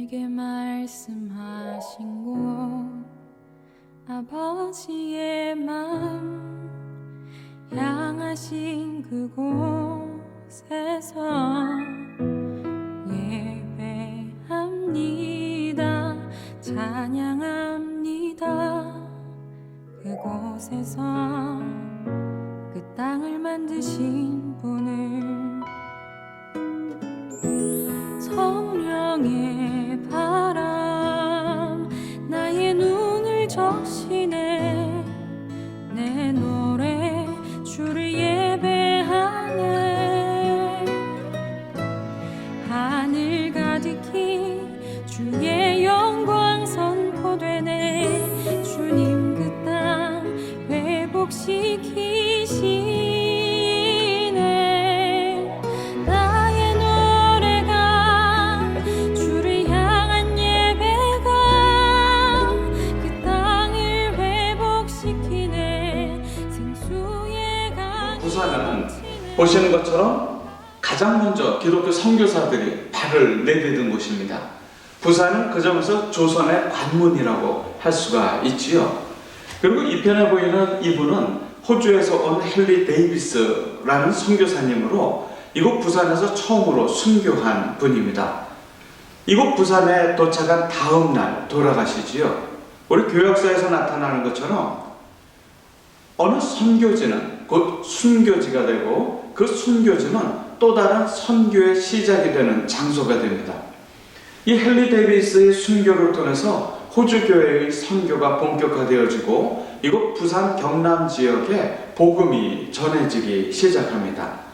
내게 말씀하신 곳 아버지의 마음 향하신 그곳에서 예배합니다 찬양합니다. 그곳에서 그 땅을 만드신 분을 적시네 내 노래 주를 예배하네. 하늘 가득히 주의 영광 선포되네. 주님 그 땅 회복시키시 강 부산은 보시는 것처럼 가장 먼저 기독교 선교사들이 발을 내디딘 곳입니다. 부산은 그 점에서 조선의 관문이라고 할 수가 있지요. 그리고 이 편에 보이는 이분은 호주에서 온 헨리 데이비스라는 선교사님으로 이곳 부산에서 처음으로 순교한 분입니다. 이곳 부산에 도착한 다음 날 돌아가시지요. 우리 교역사에서 나타나는 것처럼 어느 선교지는 곧 순교지가 되고 그 순교지는 또 다른 선교의 시작이 되는 장소가 됩니다. 이 헨리 데이비스의 순교를 통해서 호주 교회의 선교가 본격화되어지고 이곳 부산 경남 지역에 복음이 전해지기 시작합니다.